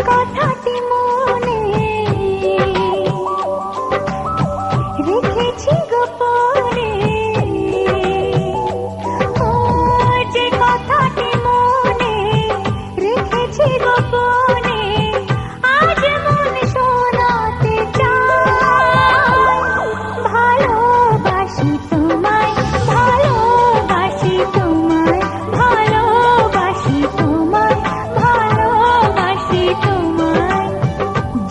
কথাটি মনে। রেখেছি গোপনে ও যে কথাটি মনে রেখেছি গোপনে